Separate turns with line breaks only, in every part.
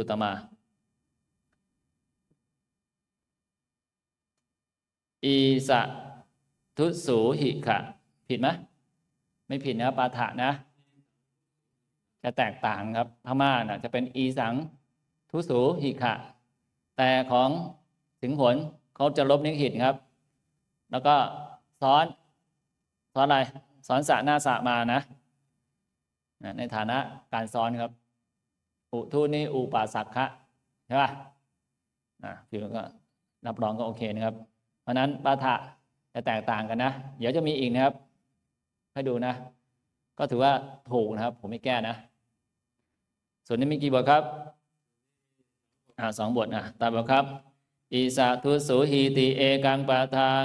สูตมา อีสะทุสูหิขะ ผิดไหมไม่ผิดนะปาฐะนะ จะแตกต่างครับพม่าน่ะจะเป็นอีสังทุสูหิขะ แต่ของถึงผลเขาจะลบนิหิตครับ แล้วก็ซ้อนซ้อนอะไรซ้อนสะหน้าสะมานะ ในฐานะการซ้อนครับ อุทุนี่อุปาสักขะใช่ป่ะนะพี่ก็รับรองก็โอเคนะครับ เพราะนั้นปาฐะจะแตกต่างกันนะ เดี๋ยวจะมีอีกนะครับ ให้ดูนะ ก็ถือว่าถูกนะครับ ผมไม่แก้นะ ส่วนนี้มีกี่บทครับอ่าสองบทนะตามบทครับอิสาทุสุหีติเอกังปะทัง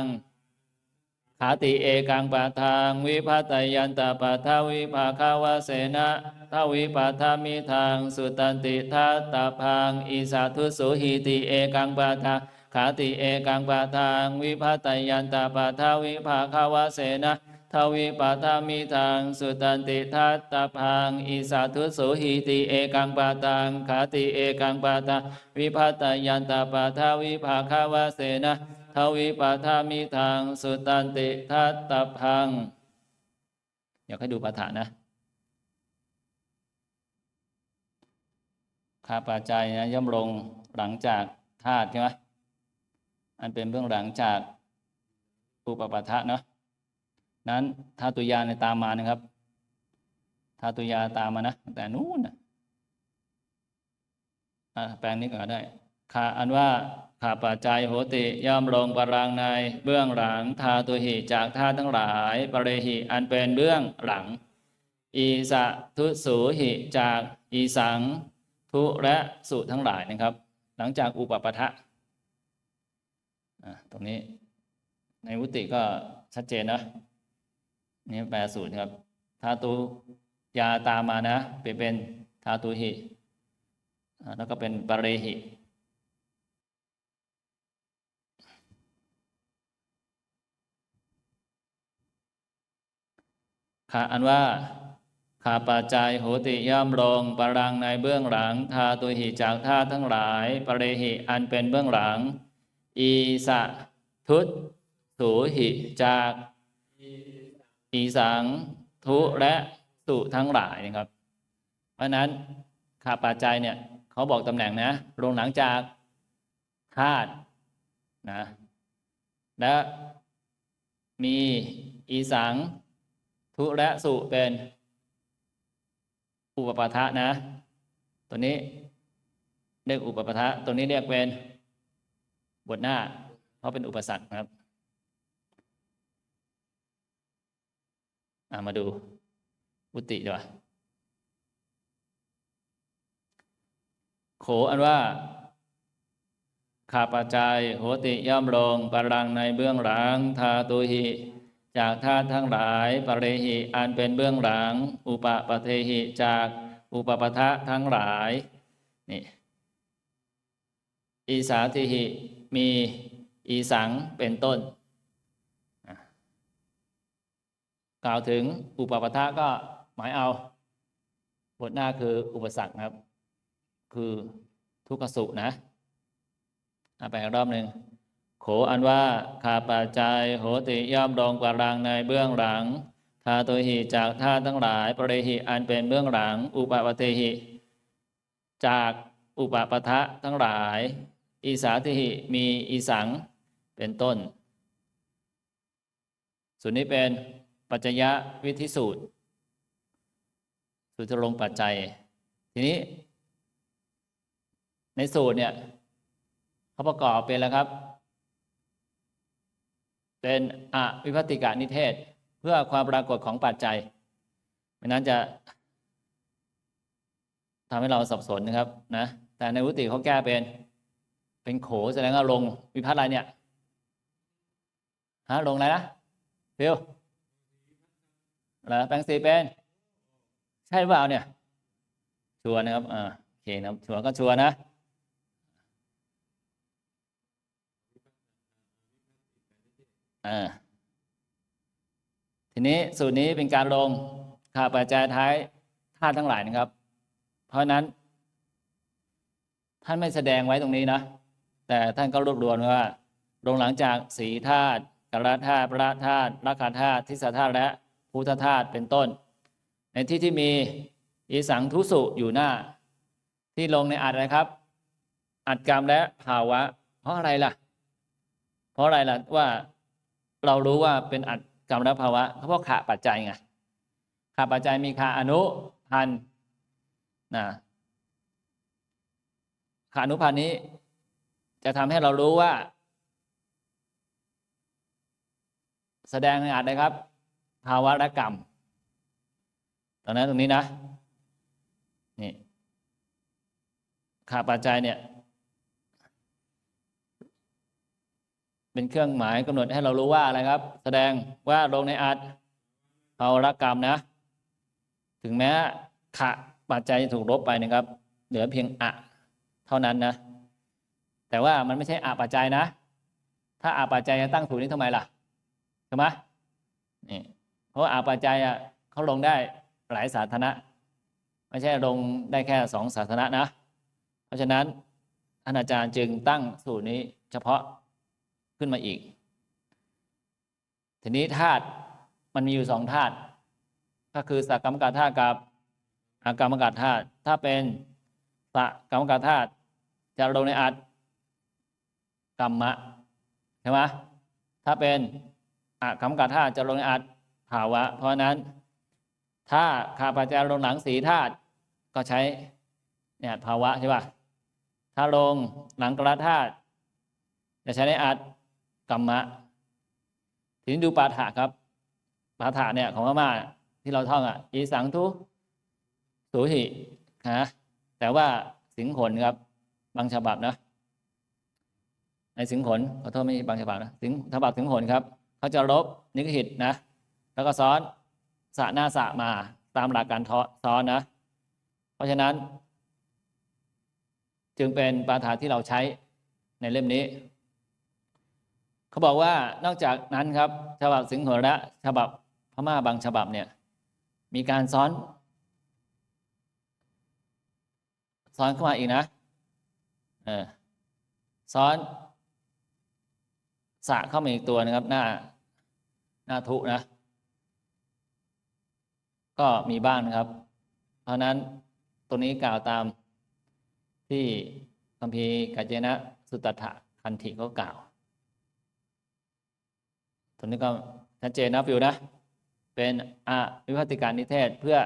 ขาติเอกังปะทังวิภัตยันตปะทาวิภาคาวะเสนะทวิปัทามิทางสุตันติทัตตพังอิสาทุสุหีติเอกังปะทังขาติเอกังปะทังวิภัตยันตปะทาวิภาคาวะเสนะทวิปัทามิทางสุตันติทัตตพังอิสาทุสุหิติเอกังปะตังขาติเอกังปะตังวิพัตยันตปะทาวิภาคาวะเสนะ ทวิปัทามิทางสุตันติทัตตพัง อยากให้ดูปาฐานะข้าปัจจัยนะย่อมลงหลังจากธาตุใช่ไหมอันเป็นเบื้องหลังจากอุปปัฏฐะเนาะนั้นทาตุยาในตามมานะครับทาตุยาตามมานะตั้งแต่นู้นนะแปลงนี้ก็ได้ ขาอันว่าขาปัจจัยโหติย่อมลงปรางในเบื้องหลังทาตุหิจากธาตุทั้งหลายปเรหิอันเป็นเบื้องหลัง อีสะทุสูหิจากอีสังทุและสุทั้งหลายนะครับ หลังจากอุปปทะอะตรงนี้ในวุติก็ชัดเจนนะนี่แปลสูตรครับธาตุยาตามานะเปลี่ยนเป็นธาตุหิอ่าแล้วก็เป็นปะเรหิ ค่ะอันว่าข้าปัจจัยโหติย่อมลงปรังในเบื้องหลังธาตุหิจากธาทั้งหลายปเรหิอันเป็นเบื้องหลัง อีสะทุตสูหิจากอีสังทุและสุทั้งหลายนะครับ เพราะนั้นขาปัจจัยเนี่ยเขาบอกตำแหน่งนะลงหลังจากธาตุนะและมีอีสัง ทุและสุเป็นอุปปาทะนะ ตัวนี้เรียกอุปปาทะตัวนี้เรียกเป็นบทหน้า เพราะเป็นอุปสรรคนะครับมาดูอุติดีกว่าโขอันว่าข้าปัจจัยโหติย่อมลงปรังในเบื้องหลังทาตุหิ จากธาตุทั้งหลายปริหิอันเป็นเบื้องหลัง อุปปเทหิจากอุปปทะทั้งหลายนี่อีสาทิหิมีอีสังเป็นต้น กล่าวถึงอุปปทะก็หมายเอาบทหน้าคืออุปสรรคครับ คือทุกขสุนะอะไปอีกรอบหนึ่ง โขอันว่าขาปัจจัยโหติย่อมลงกว่ารังในเบื้องหลังทาตุหิจากท่าตุทั้งหลายปริหิอันเป็นเบื้องหลัง อุปปเทหิ จากอุปปทะทั้งหลาย อีสาทิหิมีอีสังเป็นต้น ส่วนนี้เป็นปัจจยวิธิสูตรสูตรลงปัจจัย ทีนี้ ในสูตรเนี่ยเขาประกอบเป็นแล้วครับ เป็นอวิพัติกานิเทศ เพื่อความปรากฏของปัจจัยไม่นั้นจะทำให้เราสับสนนะครับนะแต่ในวุติเขาแก้เป็น เป็นโขแสดงว่าลงวิพัฒน์อะไรเนี่ยฮะลงอะไรนะฟิวแล้วแปลงสีเป็น ใช่เปล่าเนี่ย ชัวนะครับอ่าโอเคนะชัวก็ชัวนะ อ่าทีนี้สูตรนี้เป็นการลงค่าปัจจัยท้ายธาตุทั้งหลายนะครับ เพราะนั้น ท่านไม่แสดงไว้ตรงนี้นะ แต่ท่านก็รวบรวมว่าลงหลังจากสีธาตุกรธาตุพระธาตุรักขาธาตุทิศธาตุและพุทธธาตุเป็นต้น ในที่ที่มีอีสังทุสุอยู่หน้า ที่ลงในอัดอะครับ อัดกรรมและภาวะ เพราะอะไรล่ะ เพราะอะไรล่ะว่า เรารู้ว่าเป็นอัดกรรมและภาวะเพราะขาปัจจัยไงขาปัจจัยมีขาอนุพันธ์นะขาอนุพันธ์นี้ จะทำให้เรารู้ว่า แสดงในอัดนะครับ ภาวะและกรรมตอนนั้นตรงนี้นะนี่ขาปัจจัยเนี่ย เป็นเครื่องหมายกำหนดให้เรารู้ว่าอะไรครับ แสดงว่าลงในอัดภาวะกรรมนะ ถึงแม้ขะปัจจัยจะถูกลบไปนะครับ เหลือเพียงอะ เท่านั้นนะ แต่ว่ามันไม่ใช่อะปัจจัยนะ ถ้าอะปัจจัยจะตั้งศูนย์นี้ทำไมล่ะใช่ไหมนี่เพราะว่าอะปัจจัยอะเขาลงได้หลายสาธารณะไม่ใช่ลงได้แค่สองสาธารณะนะ เพราะฉะนั้นอาจารย์จึงตั้งสูตรนี้เฉพาะ ขึ้นมาอีก ทีนี้ธาตุมันมีอยู่สองธาตุก็คือสักกรรมกาธาตุกับอากรรมกาธาตุถ้าเป็นสกรรมกาธาตุจะลงในอัดกรรมะใช่ไหมถ้าเป็นอากรรมกาธาตุจะลงในอัดภาวะ เพราะฉะนั้น ถ้าขาปัจจัยลงหลังสีธาตุก็ใช้เนี่ยภาวะใช่ป่ะถ้าลงหลังกระธาตุจะใช้ในอัด กรรมะทีนี้ดูปาฐะครับ ปาฐะเนี่ยของพม่าที่เราท่องอะอีสังทุสุหินะแต่ว่าสิงขนครับ บางฉบับนะในสิงขนขอโทษไม่ใช่บางฉบับนะสิงฉบับสิงขนครับเขาจะลบนิกหิตนะ แล้วก็ซ้อนสะหน้าสะมาตามหลักการซ้อนนะ เพราะฉะนั้น จึงเป็นปาฐานที่เราใช้ในเล่มนี้ เขาบอกว่านอกจากนั้นครับฉบับสิงห์และฉบับพม่าบางฉบับเนี่ยมีการซ้อนซ้อนเข้ามาอีกนะเออซ้อนสะเข้ามาอีกตัวนะครับ หน้าหน้าทุนะ ก็มีบ้างนะครับ เพราะนั้นตรงนี้กล่าวตามที่คัมภีร์กัจเจนะสุตตะคันธิก็กล่าว ตรงนี้ก็ชัดเจนนะฟิวนะ เป็นอวิพัติการนิเทศเพื่อ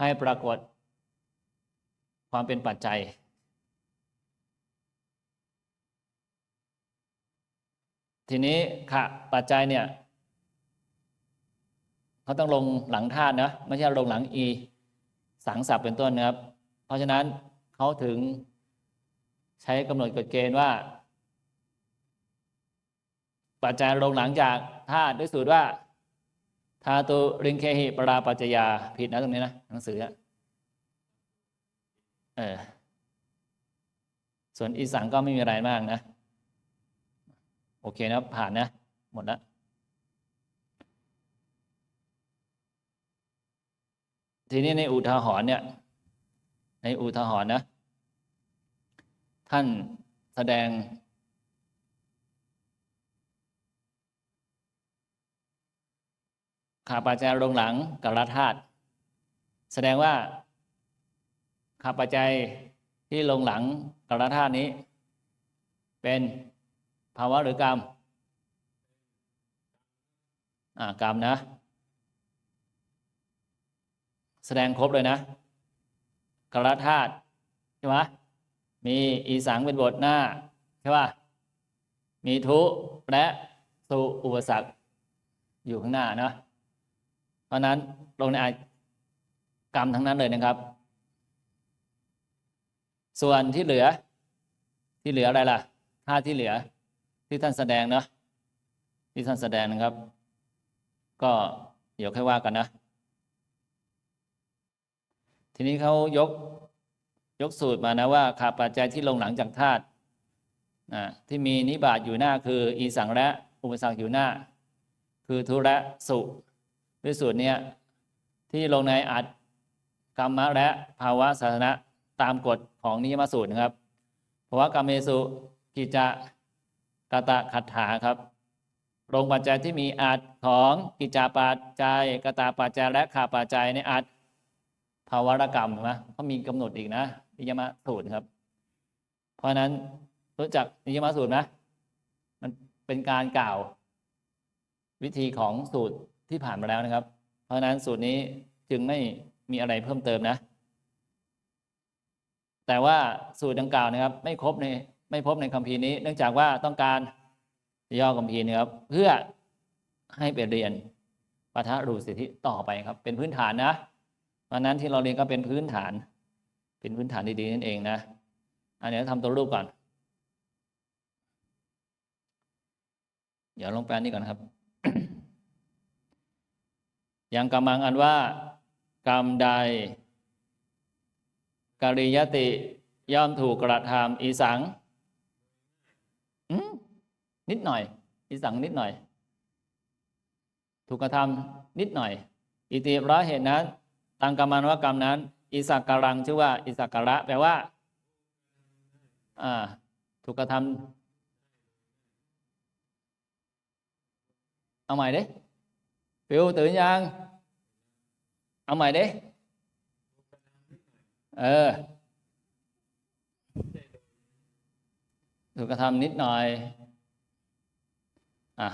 ให้ปรากฏความเป็นปัจจัย ทีนี้ค่ะปัจจัยเนี่ยเขาต้องลงหลังธาตุนะไม่ใช่ลงหลังอีสังสับเป็นต้นนะครับ เพราะฉะนั้นเขาถึงใช้กำหนดกฎเกณฑ์ว่า ปัจจัยลงหลังจากธาตุด้วยสูตรว่าธาตุริงเคหิปราปัจจยาผิดนะตรงนี้นะหนังสือเออส่วนอีสังก็ไม่มีอะไรมากนะ โอเคนะผ่านนะ หมดแล้วทีนี้ในอุทาหรณ์เนี่ย ในอุทาหรณ์นะ ท่านแสดง ขาปัจจัยลงหลังกับรัฐธาตุแสดงว่าขาปัจจัยที่ลงหลังกับรัฐธาตุนี้ เป็นภาวะหรือกรรมอ่ากรรมนะ แสดงครบเลยนะกรธาตุใช่ไหมมีอีสังเป็นบทหน้าใช่ป่ะมีทุและสุอุปสรรคอยู่ข้างหน้านะ เพราะนั้นลงในอากรรมทั้งนั้นเลยนะครับ ส่วนที่เหลือ ที่เหลืออะไรล่ะธาที่เหลือที่ท่านแสดงเนาะที่ท่านแสดงนะครับ ก็เดี๋ยวค่อยว่ากันนะ ทีนี้เขายกยกสูตรมานะว่าขาปัจจัยที่ลงหลังจากธาตุที่มีนิบาตอยู่หน้าคือ อีสังและอุปสรรคอยู่หน้า คือทุระสุ วยสูตรเนี้ยที่ลงในอัดกรรมะและภาวะสาธารณะตามกฎของนิยมสูตรนะครับเพราว่ากามเมสุกิจจะกตะขัตถาครับลงปัจจัยที่มีอาจของกิจาปัจจัยกตาปัจจัยและขาปัจจัยในอาจภาวรกรรมเห็นไหมเขามีกำหนดอีกนะนิยมสูตรครับ เพราะฉะนั้นรู้จักนิยมสูตรไหมมันเป็นการกล่าววิธีของสูตร ที่ผ่านมาแล้วนะครับ เพราะฉะนั้นสูตรนี้จึงไม่มีอะไรเพิ่มเติมนะ แต่ว่าสูตรดังกล่าวนะครับ ไม่ครบในไม่พบในคัมภีร์นี้ เนื่องจากว่าต้องการย่อคัมภีร์นะครับ เพื่อให้ไปเรียนปทะรูสิทธิต่อไปครับ เป็นพื้นฐานนะเพราะนั้นที่เราเรียนก็เป็นพื้นฐาน เป็นพื้นฐานดีๆนั่นเองนะอันนี้ทำตัวรูปก่อน เดี๋ยวลงแปลนี่ก่อนครับ อย่างกำมังอันว่า กรรมใดกริยติย่อมถูกกระทำอีสังนิดหน่อย อีสังนิดหน่อย ถูกกระทำนิดหน่อย อิติเพระเหตุนั้นตามกรรมันว่ากรรมนั้น อิสักการังชื่อว่า อิสักการะแปลว่าอ่าถูกกระทำเอาใหม่เดิ ฟิวตื่นยัง เอาใหม่ดิเออถูกกระทำนิดหน่อย อะ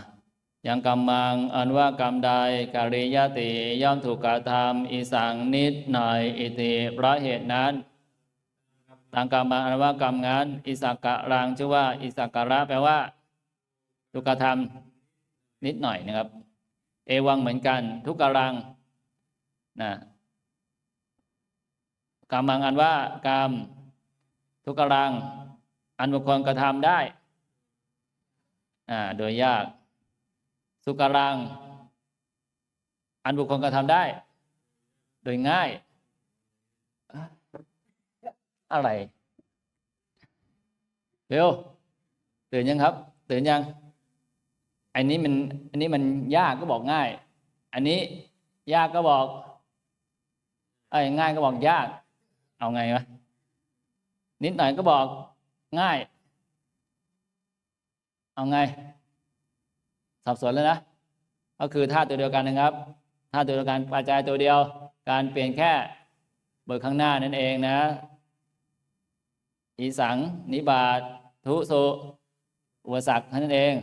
ยังกรรมังอันว่ากรรมใดกริยติย่อมถูกกระทำอีสังนิดหน่อย อิติเพราะเหตุนั้นตามกรรมังอันว่ากรรมงั้นอิสักกะรังชื่อว่า อิสักการะแปลว่าถูกกระทำนิดหน่อยนะครับ เอวังเหมือนกัน ทุกกรังนะกรรมังอันว่ากรรมทุกกรัง อันบุคคลกระทำได้อ่าโดยยาก สุกรัง อันบุคคลกระทำได้ โดยง่าย อะไรเร็วตื่นยังครับ ตื่นยัง อันนี้มันอันนี้มันยากก็บอกง่าย อันนี้ยากก็บอกไอ้ยง่ายก็บอกยาก เอาไงวะนิดหน่อยก็บอกง่าย เอาไง สับสนแล้วนะ ก็คือท่าตัวเดียวกันนะครับท่าตัวเดียวกันปัจจัยตัวเดียว การเปลี่ยนแค่เบิกข้างหน้านั่นเองนะ อีสัง นิบาตทุสุอุปสรรคนั่นเอง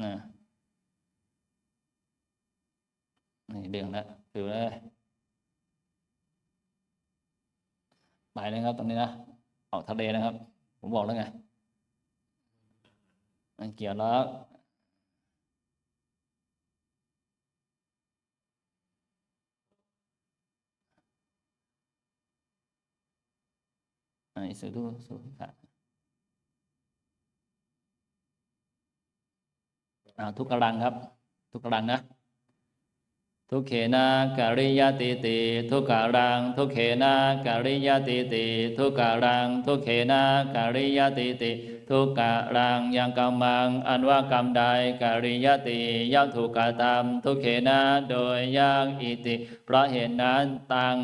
นะนี่เดืองแล้วฟิวเลยไปนะครับตรงนี้นะออกทะเลนะครับ ผมบอกแล้วไงมันเกี่ยวแล้วอันนี้สุดูสุค่ะอ่า ทุกกลังครับ ทุกกลังนะ ทุกเขนะการิยติติทุกการัง ทุกเขนะการิยติติทุกการัง ทุกเขนะการิยติติทุกการังยังกำมัง อันว่ากรรมใดการิยติย่อมถูกกระทำทุกเขนะโดยยากอิติ เพราะเหตุนั้นตัง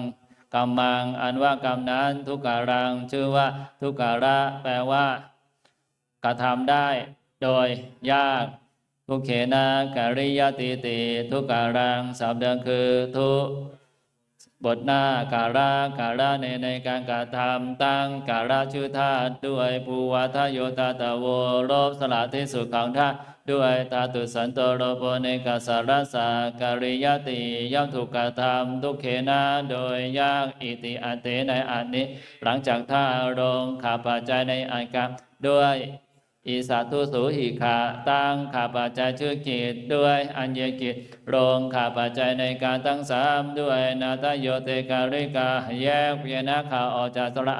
กรรมังอันว่ากรรมนั้นทุกการัง ชื่อว่า ทุกการะแปลว่ากระทำได้ โดยยาก ทุกเขนะการิยติติทุกการังสับเดิมคือทุกบทหน้าการะการะในในการกระทำตั้งการะชื่อธาตุด้วยภูวัทโยตาตะโวโลบสละที่สุดของธาตุด้วยตาตุสันโตโรโปเนกสารสาการิยติย่อมถูกกระทำทุกเขนะโดยยากอิติอันเตในอันนี้ หลังจากท่าลงขาปัจจัยในอันกรรด้วย อิสาทุสูหิขาตั้งขาปัจจัยชื่อกิจด้วยอัญญกิจลงขาปัจจัยในการตั้งสามด้วยนาตโยเตการิกาแยกเพียนะขาออกจากสระ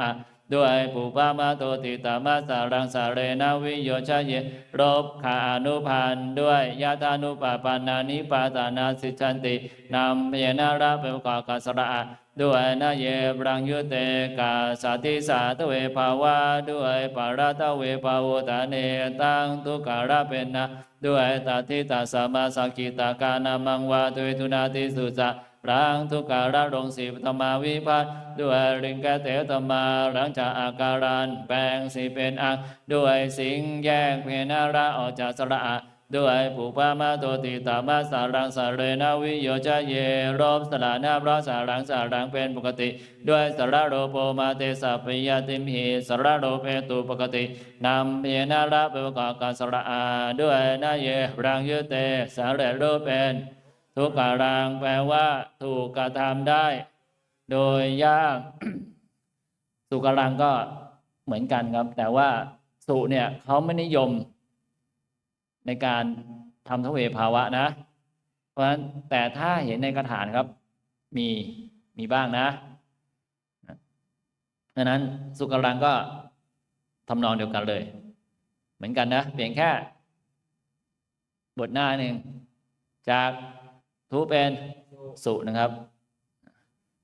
ด้วยปุปามาโตติตามาสารังสาเรนาวิโยชะเยรบขาอนุพันธ์ด้วยยาตานุปปานานิปาตานาสิชันตินำเพียนาระเป็นประกอบกับสระ ด้วยนาเยบรังยุเตกาสาธิสาตเวภาวะด้วยปาราตเวภาวตาเนตังทุกการะเป็นนะด้วยตาทิตาสมาสักิตาการนามังวาตุทุนาติสุสะรังทุกการะลงสีปฐมาวิพัฒน์ด้วยริงกเตตมาหลังจากอาการันแปลงสีเป็นอังด้วยสิงแยกเพนาระออกจากสระอะ ด้วยผูกพามาโตติตามาสารังสาเรนาวิโยจะเยรบสลานาพราะสารังสารังเป็นปกติ ด้วยสระโรโปมาเตสัพยาติมหิสระโรเปตุปกตินำเพนาระเปประกอบกับสระอาด้วยนาเยรังยุเตสาเรโรเป็นทุกการังแปลว่าถูกกระทำได้ โดยยากสุกรังก็เหมือนกันครับ แต่ว่าสุเนี่ยเขาไม่นิยม ในการทำทเวภาวะนะ เพราะฉะนั้นแต่ถ้าเห็นในกระถานครับ มีมีบ้างนะดังนั้นสุกรังก็ทำนองเดียวกันเลย เหมือนกันนะเพียงแค่ บทหน้าหนึ่งจากทุเป็นสุนะครับ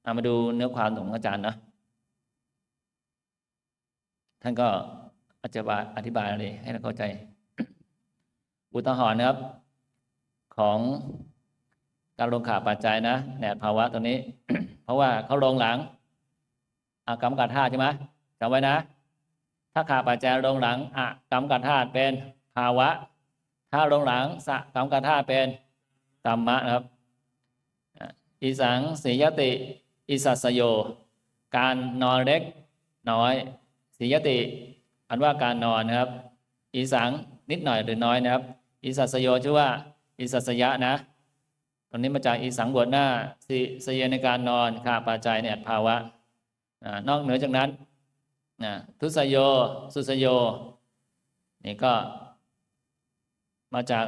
เอามาดูเนื้อความของอาจารย์นะท่านก็อธิบายอธิบายเลยให้เราเข้าใจ อุทหรณ์นะครับ ของการลงขาปัจจัยนะแนวภาวะตัวนี้ เพราะว่าเขาลงหลังอากรรมกัดธาตุใช่ไหมจำไว้นะ ถ้าขาปัจจัยลงหลังอากรรมกัดธาตุเป็นภาวะ ถ้าลงหลังสกรรมกัดธาตุเป็นกรรมะนะครับอีสังสียติ อิสัสโย การนอนเล็กน้อยสียติ อันว่าการนอนนะครับอีสังนิดหน่อยหรือน้อยนะครับ อิสัสโยชื่อว่า อิสัสยะนะตรงนี้มาจากอีสังบวชหน้าสิสยในการนอนขาปัจจัยเนี่ยภาวะนอกเหนือจากนั้นนะทุสโย สุสโยนี่ก็ มาจาก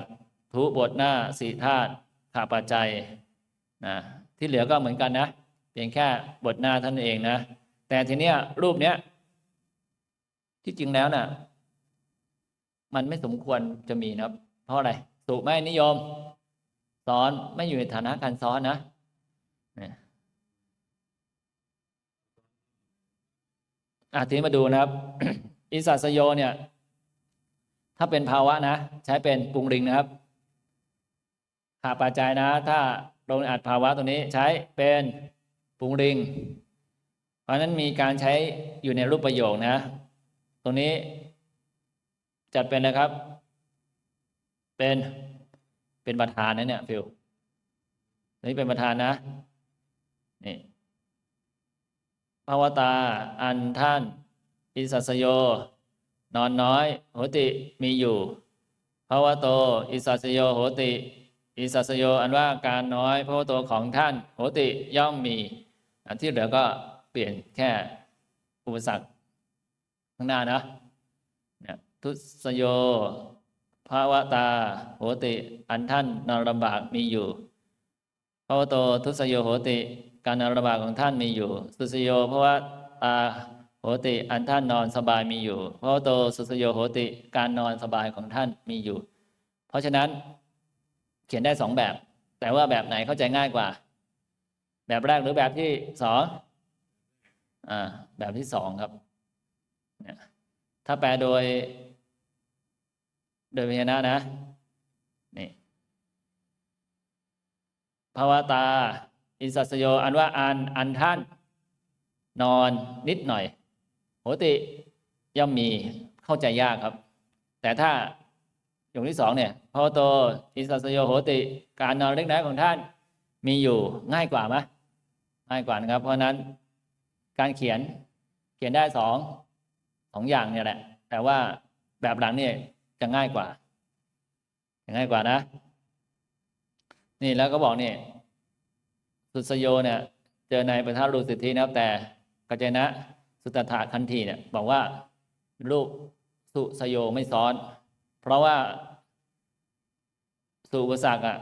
ทุบทหน้าสี่ธาตุขาปัจจัยนะที่เหลือก็เหมือนกันนะเพียงแค่บทหน้าท่านเองนะแต่ทีเนี้ยรูปเนี้ยที่จริงแล้วนะ่ะ มันไม่สมควรจะมีนะครับ เพราะอะไรสุไม่นิยมสอนไม่อยู่ในฐานะการซ้อนนะอะทีนี้มาดูนะครับ อิสัสโยเนี่ย ถ้าเป็นภาวะนะ ใช้เป็นปรุงริงนะครับขาปัจจัยนะ ถ้าลงอัดภาวะตัวนี้ใช้เป็นปรุงริง เพราะนั้นมีการใช้อยู่ในรูปประโยคนะ ตรงนี้จัดเป็นนะครับ เป็นเป็นประธานนะเนี่ยฟิลนี่เป็นประธานนะนี่ภาวตาอันท่านอิสัสโย นอนน้อย โหติมีอยู่ภาวโต อิสัสโยโหติอิสัสโยอันว่าการน้อยภาวโตของท่าน โหติย่อมมี อันที่เหลือก็เปลี่ยนแค่อุปสรรคข้างหน้านะเนี่ยทุสโย ภาวตาโหติ อันท่านนอนลำบากมีอยู่ภาวโตทุสโยโหติ การนอนลำบากของท่านมีอยู่ สุสโยภาวตาโหติ อันท่านนอนสบายมีอยู่ภาวโตสุสโยโหติ การนอนสบายของท่านมีอยู่ เพราะฉะนั้นเขียนได้สองแบบ แต่ว่าแบบไหนเข้าใจง่ายกว่า แบบแรกหรือแบบที่สองอ่าแบบที่สองครับ ถ้าแปลโดย โดยพยัญชนะนะนี่ภาวตา อิสัสโย อันว่าอันอันท่าน นอนนิดหน่อย โหติย่อมมีเข้าใจยากครับ แต่ถ้าอย่างที่สองเนี่ยพอโต อิสัสโยโหติ การนอนเล็กน้อยของท่านมีอยู่ง่ายกว่าไหมง่ายกว่านะครับ เพราะนั้นการเขียนเขียนได้สองสองอย่างเนี่ยแหละ แต่ว่าแบบหลังเนี่ย จะง่ายกว่าจะง่ายกว่านะ นี่แล้วก็บอกนี่สุสโยเนี่ย เจอในประทัรูสิทธินะครับ แต่กัจจนะ สุตถาคันทีเนี่ย บอกว่ารูปสุสโยไม่ซ้อน เพราะว่าสุปสรรคอะ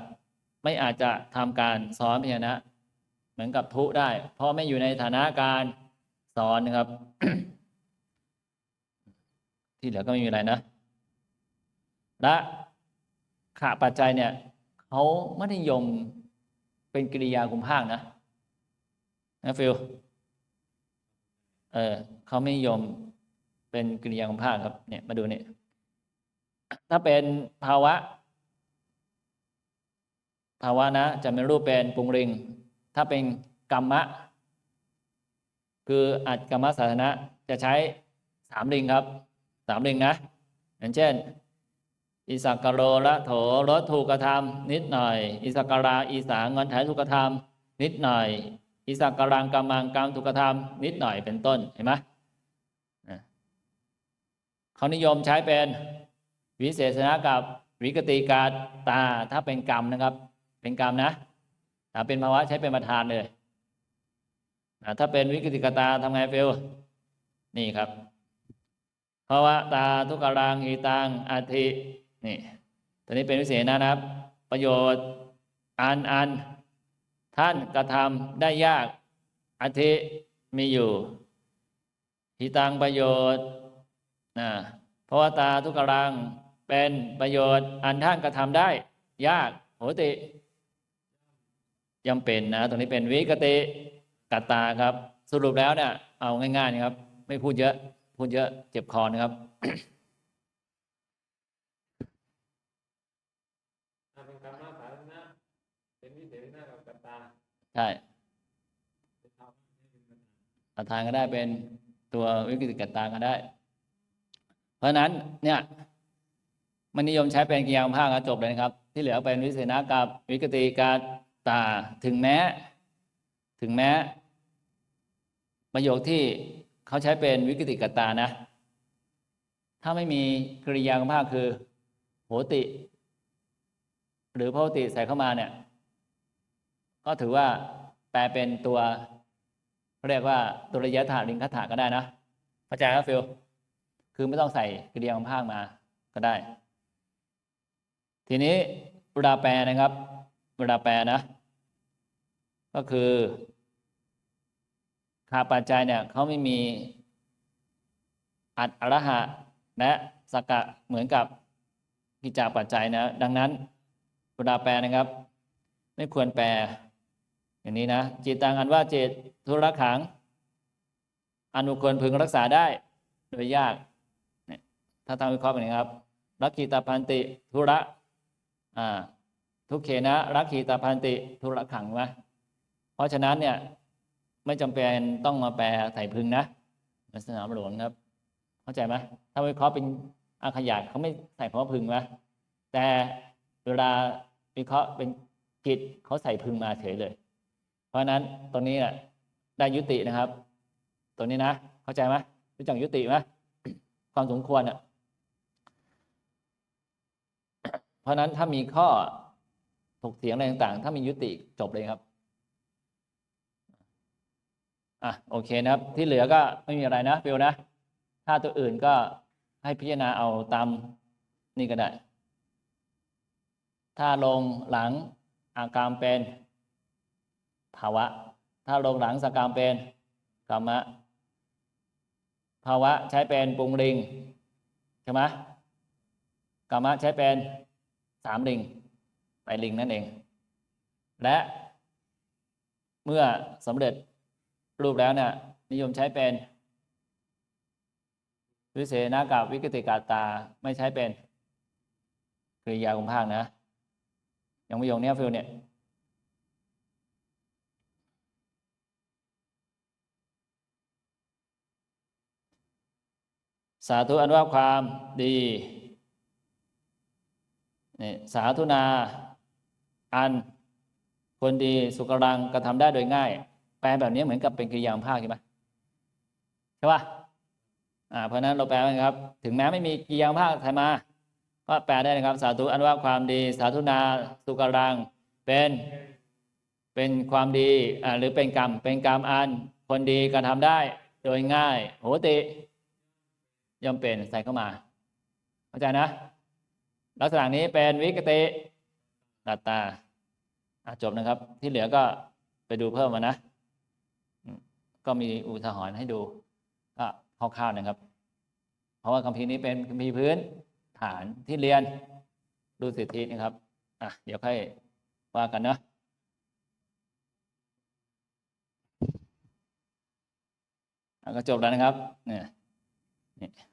ไม่อาจจะทำการซ้อนพยานะ เหมือนกับทุได้ เพราะไม่อยู่ในฐานะการสอนนะครับ ที่เหลือก็ไม่มีอะไรนะ และขาปัจจัยเนี่ยเขาไม่นิยมเป็นกิริยาคุมภาคนะนะฟิลเออเขาไม่ยมเป็นกิริยาคุมภาคครับเนี่ยมาดูนี่ถ้าเป็นภาวะ ภาวะนะจะเป็นรูปเป็นปุงริง ถ้าเป็นกรรมะ คืออัดกรรมสาธนะจะใช้สามลิงครับสามลิงนะอย่างเช่น อิสักกะโรละโถรถถูกกระทำนิดหน่อย อิสักกราอีสาเงินไถถูกกระทำนิดหน่อย อิสักกรังกรรมังกรรมถูกกระทำนิดหน่อยเป็นต้นเห็นไหมเขานิยมใช้เป็นวิเศษณะกับวิกติกาตาถ้าเป็นกรรมนะครับ เป็นกรรมนะถ้าเป็นภาวะใช้เป็นประธานเลยถ้าเป็นวิกติกาตาทำไงฟิลนี่ครับภาวะตาทุกรังอีตังอาทิ นี่ตัวนี้เป็นวิเศษนะครับ ประโยชน์อันอัน ท่านกระทำได้ยากอาทิมีอยู่หิตังประโยชน์นะภาวะตาทุกรังเป็นประโยชน์ อันท่านกระทำได้ ยากโหติยังเป็นนะตรงนี้เป็นวิกติกัตตาครับ สรุปแล้วเนี่ยเอาง่ายๆนะครับ ไม่พูดเยอะ พูดเยอะเจ็บคอนะครับ
อ่าเป็นกรรมะสาธารณะเป็นวิเศษหน้ากับกัตตา
ใช่
เป็นธรรมะไม่เป็นปัญหา
ประธานก็ได้เป็นตัววิกฤตกตาก็ได้ เพราะฉะนั้นเนี่ย มันนิยมใช้เป็นกิริยาภาคจบเลยนะครับ ที่เหลือเป็นวิเศษกับวิกติกาตาถึงแม้ ถึงแม้ ประโยคที่เขาใช้เป็นวิกฤติกตตานะ ถ้าไม่มีกริยาภาคคือโหติ หรือพหติใส่เข้ามาเนี่ย ก็ถือว่าแปลเป็นตัวเรียกว่าตุลยถาลิงคถาก็ได้นะเข้าใจครับฟิลคือไม่ต้องใส่กริยาภาคมาก็ได้ ทีนี้เวลาแปลนะครับ เวลาแปลนะ ก็คือขาปัจจัยเนี่ยเขาไม่มีอัดอรหะและสกะเหมือนกับกิจจาปัจจัยนะ ดังนั้นเวลาแปลนะครับ ไม่ควรแปล อย่างนี้นะจิตตังอันว่าเจตธุระขังอันุคคลพึงรักษาได้โดยยากถ้าทำวิเคราะห์แบบนี้ครับรักขีตาพันติธุระอ่าทุกเขนะรักขีตาพันติธุระขังวะเพราะฉะนั้นเนี่ยไม่จำเป็นต้องมาแปลใส่พึงนะในสนามหลวงครับ เข้าใจไหมถ้าวิเคราะห์เป็นอาขยาดเขาไม่ใส่คำว่าพึงวะแต่เวลาวิเคราะห์เป็นกิจเขาใส่พึงมาเฉยเลย เพราะนั้นตรงนี้น่ะได้ยุตินะครับ ตัวนี้นะ เข้าใจไหมรู้จักยุติไหมความสมควรอะเพราะนั้นถ้ามีข้อถกเถียงอะไรต่างๆ ถ้ามียุติจบเลยครับอะโอเคนะครับ ที่เหลือก็ไม่มีอะไรนะฟิลนะ ถ้าตัวอื่นก็ให้พิจารณาเอาตามนี่ก็ได้ ถ้าลงหลังอาการเป็น ภาวะ ถ้าลงหลังสกรรมเป็นกรรมะ ภาวะใช้เป็นปรุงลิงใช่ไหมกรรมะใช้เป็นสามลิงไปลิงนั่นเอง และเมื่อสำเร็จรูปแล้วเนี่ยนิยมใช้เป็นวิเศษนากับวิกติกาตาไม่ใช้เป็นกริยาคุมภาคนะ อย่างประโยคนี้ฟิลเนี่ย สาธุอันว่าความดีนี่สาธุนา อันคนดีสุกรังกระทำได้โดยง่าย แปลแบบนี้เหมือนกับเป็นกริยาภาคใช่ไหมใช่ป่ะอ่าเพราะนั้นเราแปลไงครับ ถึงแม้ไม่มีกริยาภาคไทยมา ก็แปลได้นะครับ สาธุอันว่าความดี สาธุนาสุกรังเป็นเป็นความดีอ่าหรือเป็นกรรม เป็นกรรมอัน คนดีกระทำได้โดยง่าย โหติ ย่อมเป็นใส่เข้ามาเข้าใจนะ ลักษณะนี้เป็นวิกติตัตตาจบนะครับ ที่เหลือก็ไปดูเพิ่มมานะ ก็มีอุทาหรณ์ให้ดู ก็คร่าวๆนะครับ เพราะว่าคัมภีร์นี้เป็นคัมภีร์พื้นฐานที่เรียนดูสิทธินะครับอะเดี๋ยวค่อยว่ากันนะอะก็จบแล้วนะครับเนี่ย นี่